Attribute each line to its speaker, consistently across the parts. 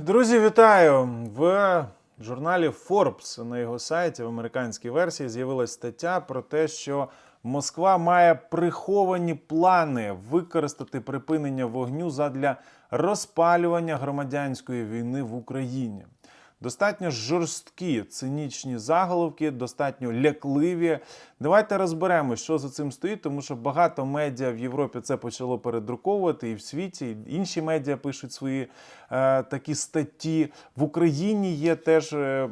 Speaker 1: Друзі, вітаю! В журналі Forbes на його сайті в американській версії з'явилася стаття про те, що Москва має приховані плани використати припинення вогню задля розпалювання громадянської війни в Україні. Достатньо жорсткі цинічні заголовки, достатньо лякливі. Давайте розберемо, що за цим стоїть, тому що багато медіа в Європі це почало передруковувати, і в світі і інші медіа пишуть свої е, такі статті. В Україні є теж е,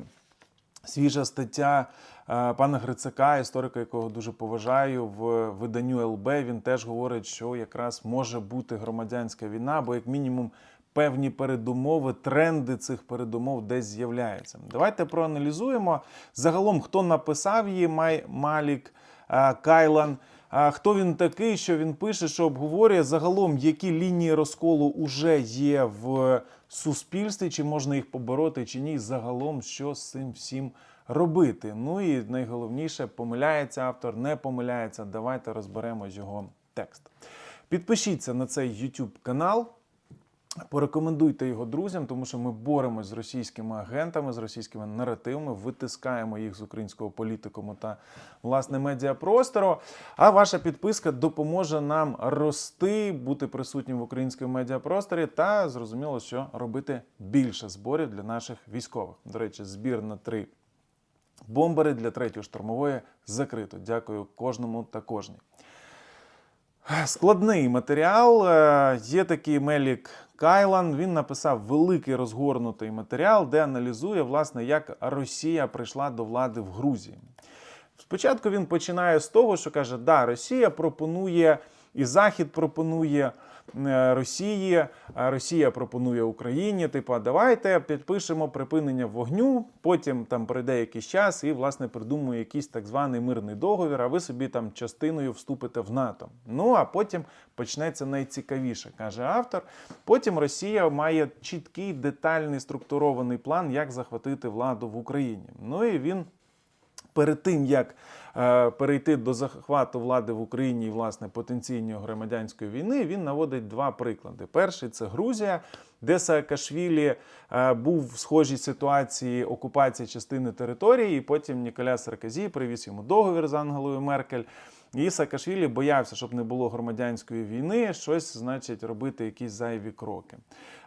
Speaker 1: свіжа стаття е, пана Грицака, історика, якого дуже поважаю, в виданню ЛБ. Він теж говорить, що якраз може бути громадянська війна, або як мінімум певні передумови, тренди цих передумов десь з'являються. Давайте проаналізуємо загалом, хто написав її Май Малік е, Кайлан. А хто він такий, що він пише, що обговорює загалом, які лінії розколу вже є в суспільстві, чи можна їх побороти, чи ні, загалом, що з цим всім робити. Ну і найголовніше, помиляється автор, не помиляється. Давайте розберемо його текст. Підпишіться на цей YouTube канал. Порекомендуйте його друзям, тому що ми боремось з російськими агентами, з російськими наративами, витискаємо їх з українського політикуму та власне медіапростору. А ваша підписка допоможе нам рости, бути присутнім в українському медіапросторі та зрозуміло, що робити більше зборів для наших військових. До речі, збір на три бомбери для третьої штурмової закрито. Дякую кожному та кожній. Складний матеріал. Е, Є такий Мелік Кайлан. Він написав великий розгорнутий матеріал, де аналізує, власне, як Росія прийшла до влади в Грузії. Спочатку він починає з того, що каже: да, Росія пропонує і Захід пропонує Росії, Росія пропонує Україні. Типу, давайте підпишемо припинення вогню. Потім там пройде якийсь час і власне придумує якийсь так званий мирний договір. А ви собі там частиною вступите в НАТО. Ну а потім почнеться найцікавіше, каже автор. Потім Росія має чіткий детальний структурований план, як захватити владу в Україні. Ну і він перед тим як е, перейти до захвату влади в Україні і власне потенційної громадянської війни, він наводить два приклади. Перший це Грузія, де Саакашвілі е, був в схожій ситуації окупації частини території, і потім Ніколя Сарказі привіз йому договір з Ангелою Меркель. І Саакашвілі боявся, щоб не було громадянської війни, щось, значить, робити якісь зайві кроки.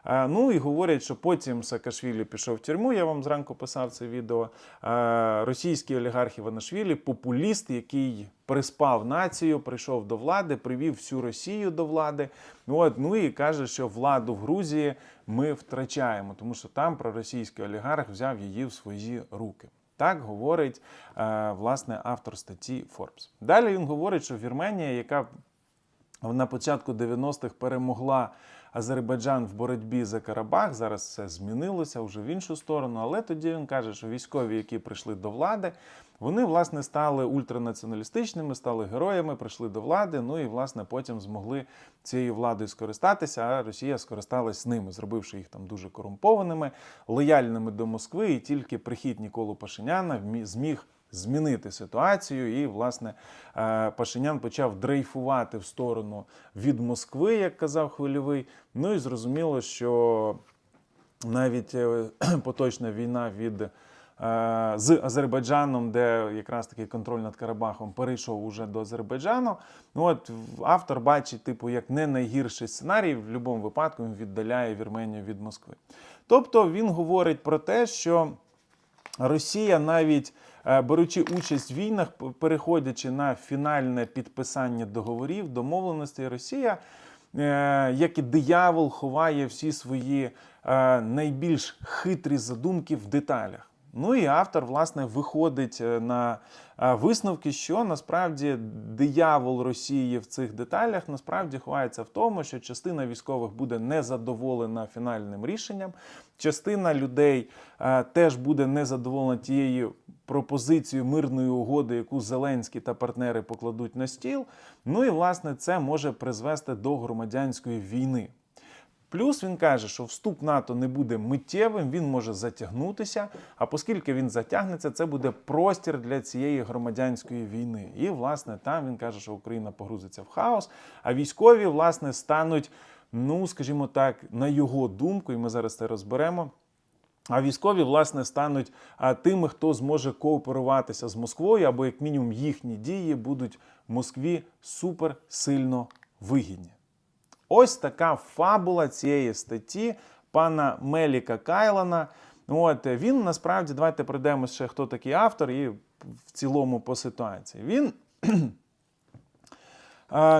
Speaker 1: Е, Ну і говорять, що потім Саакашвілі пішов в тюрму. Я вам зранку писав це відео. Е, Російський олігарх Іванашвілі, популіст, який приспав націю, прийшов до влади, привів всю Росію до влади. От, ну і каже, що владу в Грузії ми втрачаємо, тому що там проросійський олігарх взяв її в свої руки. Так говорить е, власне автор статті Forbes. Далі він говорить, що Вірменія, яка на початку 90-х перемогла Азербайджан в боротьбі за Карабах. Зараз все змінилося вже в іншу сторону. Але тоді він каже, що військові, які прийшли до влади, вони власне стали ультранаціоналістичними, стали героями, прийшли до влади. Ну і власне потім змогли цією владою скористатися. А Росія скористалась ними, зробивши їх там дуже корумпованими, лояльними до Москви. І тільки прихід Ніколу Пашиняна зміг змінити ситуацію, і власне е, Пашинян почав дрейфувати в сторону від Москви, як казав хвильовий. Ну і зрозуміло, що навіть е, поточна війна від. е, З Азербайджаном, де якраз такий контроль над Карабахом перейшов уже до Азербайджану. Ну от автор бачить, типу, як не найгірший сценарій, в будь-якому випадку він віддаляє Вірменію від Москви. Тобто він говорить про те, що Росія навіть беручи участь в війнах, переходячи на фінальне підписання договорів, домовленостей, Росія, е, як і диявол, ховає всі свої е, найбільш хитрі задумки в деталях. Ну і автор, власне, виходить е, на е, висновки, що насправді диявол Росії в цих деталях насправді ховається в тому, що частина військових буде незадоволена фінальним рішенням, частина людей е, теж буде незадоволена тією пропозицією мирної угоди, яку Зеленський та партнери покладуть на стіл. Ну і власне це може призвести до громадянської війни. Плюс він каже, що вступ НАТО не буде миттєвим, він може затягнутися. А оскільки він затягнеться, це буде простір для цієї громадянської війни. І власне там він каже, що Україна погрузиться в хаос, а військові власне стануть ну, скажімо так, на його думку, і ми зараз це розберемо. А військові, власне, стануть тими, хто зможе кооперуватися з Москвою, або як мінімум їхні дії будуть Москві супер сильно вигідні. Ось така фабула цієї статті пана Меліка Кайлана. От він насправді давайте пройдемо ще хто такий автор, і в цілому по ситуації. Він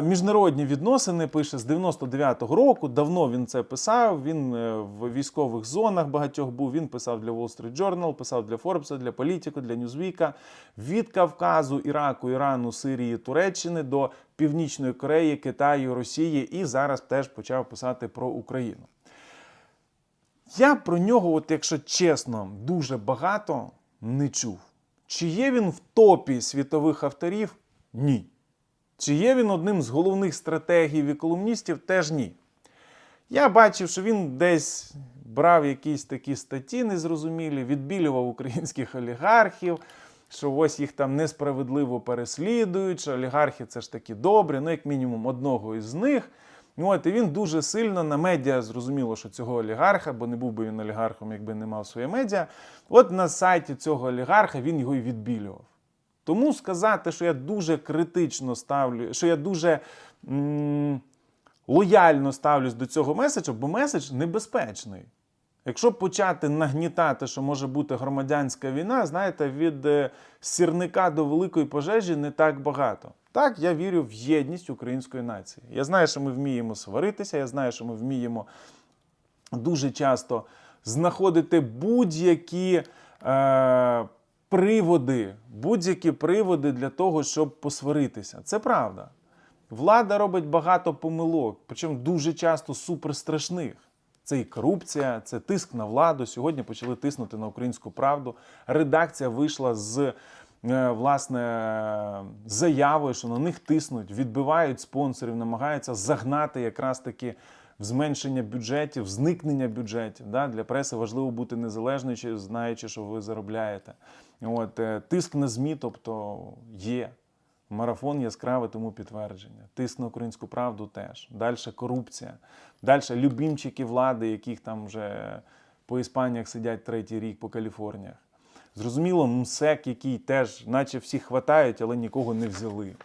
Speaker 1: Міжнародні відносини пише з 99-го року. Давно він це писав. Він е, в військових зонах багатьох був. Він писав для Wall Street Journal, писав для Forbes, для Політико, для Newsweek. Від Кавказу, Іраку, Ірану, Сирії, Туреччини до Північної Кореї, Китаю, Росії і зараз теж почав писати про Україну. Я про нього, от якщо чесно, дуже багато не чув. Чи є він в топі світових авторів? Ні. Чи є він одним з головних стратегів і колумністів? Теж ні. Я бачив, що він десь брав якісь такі статті незрозумілі, відбілював українських олігархів, що ось їх там несправедливо переслідують, що олігархи це ж такі добрі, ну, як мінімум, одного із них. От, і він дуже сильно на медіа зрозуміло, що цього олігарха, бо не був би він олігархом, якби не мав своє медіа. От на сайті цього олігарха він його і відбілював. Тому сказати, що я дуже критично ставлю, що я дуже м- лояльно ставлюсь до цього меседжа, бо меседж небезпечний. Якщо почати нагнітати, що може бути громадянська війна, знаєте, від е, сірника до великої пожежі не так багато. Так, я вірю в єдність української нації. Я знаю, що ми вміємо сваритися, я знаю, що ми вміємо дуже часто знаходити будь-які е, приводи, будь-які приводи для того, щоб посваритися. Це правда. Влада робить багато помилок, причому дуже часто суперстрашних. Це і корупція, це тиск на владу. Сьогодні почали тиснути на українську правду. Редакція вийшла з е, власне заявою, що на них тиснуть, відбивають спонсорів, намагаються загнати якраз таки в зменшення бюджетів, зникнення бюджетів. Да? Для преси важливо бути незалежною, знаючи, що ви заробляєте. От, е, тиск на ЗМІ, тобто є. Марафон яскраве тому підтвердження. Тиск на українську правду теж. Далі корупція. Далі любімчики влади, яких там вже по Іспаніях сидять третій рік по Каліфорніях. Зрозуміло, МСЕК, який теж, наче всіх хватають, але нікого не взяли.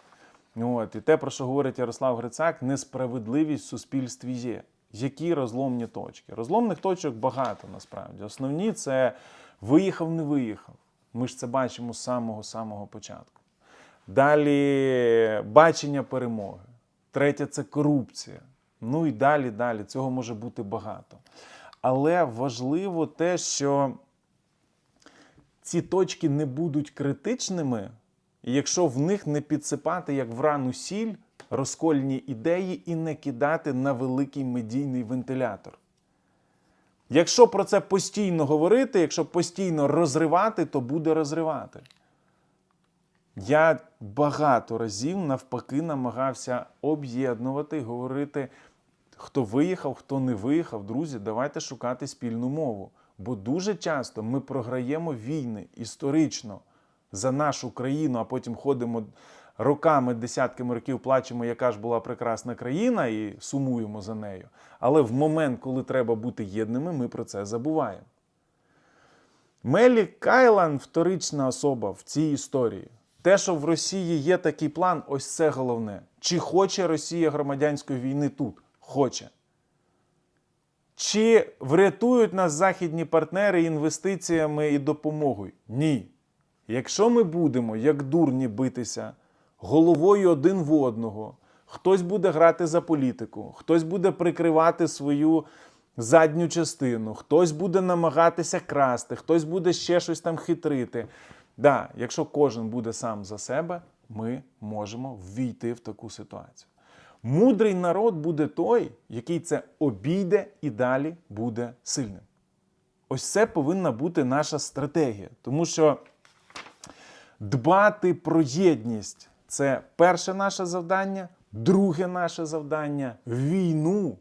Speaker 1: От. І те, про що говорить Ярослав Грицак, несправедливість в суспільстві є. Які розломні точки? Розломних точок багато насправді. Основні це виїхав, не виїхав. Ми ж це бачимо з самого-самого початку. Далі бачення перемоги. Третє це корупція. Ну і далі, далі. Цього може бути багато. Але важливо те, що ці точки не будуть критичними, якщо в них не підсипати як в рану сіль розкольні ідеї і не кидати на великий медійний вентилятор. Якщо про це постійно говорити, якщо постійно розривати, то буде розривати. Я багато разів навпаки намагався об'єднувати, говорити, хто виїхав, хто не виїхав. Друзі, давайте шукати спільну мову. Бо дуже часто ми програємо війни історично за нашу країну, а потім ходимо роками, десятками років, плачемо, яка ж була прекрасна країна, і сумуємо за нею. Але в момент, коли треба бути єдними, ми про це забуваємо. Мелі Кайлан вторична особа в цій історії. Те, що в Росії є такий план, ось це головне. Чи хоче Росія громадянської війни тут? Хоче. Чи врятують нас західні партнери інвестиціями і допомогою? Ні. Якщо ми будемо, як дурні, битися головою один в одного, хтось буде грати за політику, хтось буде прикривати свою задню частину, хтось буде намагатися красти, хтось буде ще щось там хитрити. Да, якщо кожен буде сам за себе, ми можемо ввійти в таку ситуацію. Мудрий народ буде той, який це обійде і далі буде сильним. Ось це повинна бути наша стратегія, тому що дбати про єдність це перше наше завдання, друге наше завдання війну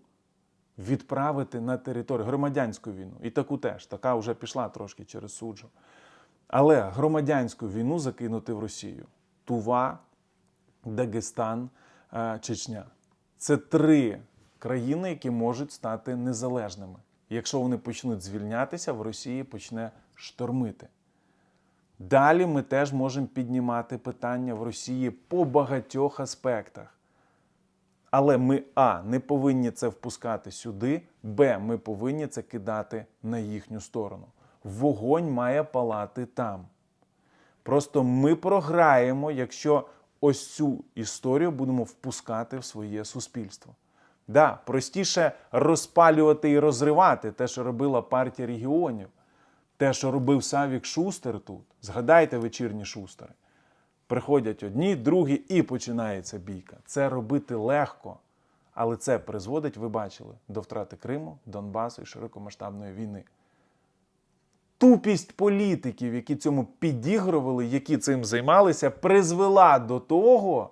Speaker 1: відправити на територію громадянську війну. І таку теж, така вже пішла трошки через суджу. Але громадянську війну закинути в Росію. Тува, Дагестан, е, Чечня. Це три країни, які можуть стати незалежними. Якщо вони почнуть звільнятися, в Росії почне штормити. Далі ми теж можемо піднімати питання в Росії по багатьох аспектах. Але ми А. Не повинні це впускати сюди, Б. Ми повинні це кидати на їхню сторону. Вогонь має палати там. Просто ми програємо, якщо ось цю історію будемо впускати в своє суспільство. Да, простіше розпалювати і розривати те, що робила партія регіонів, те, що робив Савік Шустер тут. Згадайте вечірні шустери. Приходять одні, другі і починається бійка. Це робити легко, але це призводить, ви бачили, до втрати Криму, Донбасу і широкомасштабної війни. Тупість політиків, які цьому підігрували, які цим займалися, призвела до того,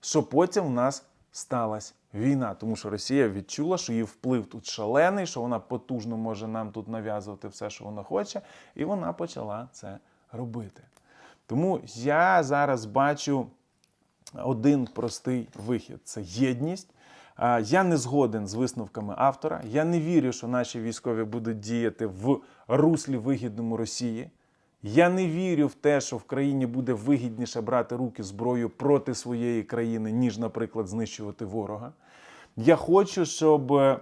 Speaker 1: що потім в нас сталася війна. Тому що Росія відчула, що її вплив тут шалений, що вона потужно може нам тут нав'язувати все, що вона хоче, і вона почала це робити. Тому я зараз бачу один простий вихід це єдність. Я не згоден з висновками автора. Я не вірю, що наші військові будуть діяти в руслі вигідному Росії. Я не вірю в те, що в країні буде вигідніше брати руки зброю проти своєї країни, ніж, наприклад, знищувати ворога. Я хочу, щоб е,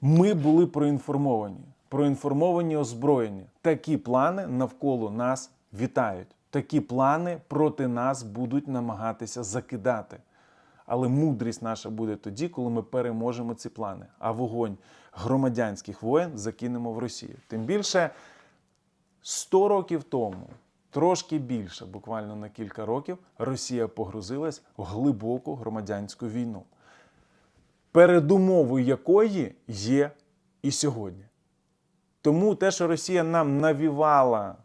Speaker 1: ми були проінформовані, проінформовані, озброєні. Такі плани навколо нас вітають. Такі плани проти нас будуть намагатися закидати. Але мудрість наша буде тоді, коли ми переможемо ці плани. А вогонь громадянських воєн закинемо в Росію. Тим більше 100 років тому, трошки більше, буквально на кілька років, Росія погрузилась в глибоку громадянську війну, передумовою якої є і сьогодні. Тому те, що Росія нам навівала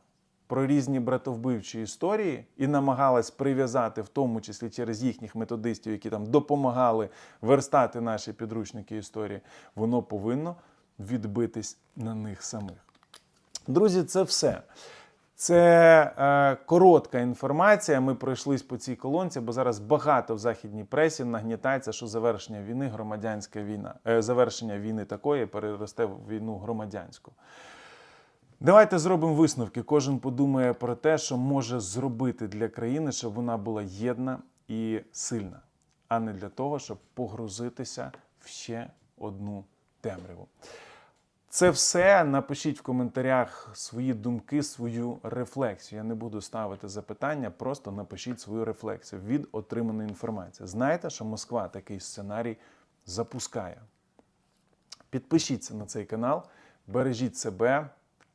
Speaker 1: про різні братовбивчі історії і намагалась прив'язати, в тому числі через їхніх методистів, які там допомагали верстати наші підручники історії, воно повинно відбитись на них самих. Друзі, це все. Це е, коротка інформація. Ми пройшлись по цій колонці, бо зараз багато в західній пресі нагнітається, що завершення війни громадянська війна. Е, завершення війни такої переросте в війну громадянську. Давайте зробимо висновки. Кожен подумає про те, що може зробити для країни, щоб вона була єдна і сильна, а не для того, щоб погрузитися в ще одну темряву. Це все. Напишіть в коментарях свої думки, свою рефлексію. Я не буду ставити запитання, просто напишіть свою рефлексію від отриманої інформації. Знаєте, що Москва такий сценарій запускає. Підпишіться на цей канал, бережіть себе,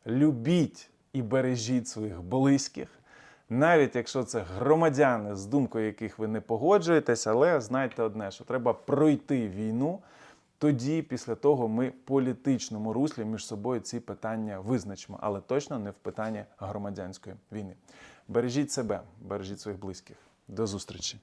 Speaker 1: любіть і бережіть своїх близьких. Навіть якщо це громадяни, з думкою яких ви не погоджуєтесь, але знайте одне, що треба пройти війну. Тоді, після того, ми в політичному руслі між собою ці питання визначимо, але точно не в питанні громадянської війни. Бережіть себе, бережіть своїх близьких. До зустрічі!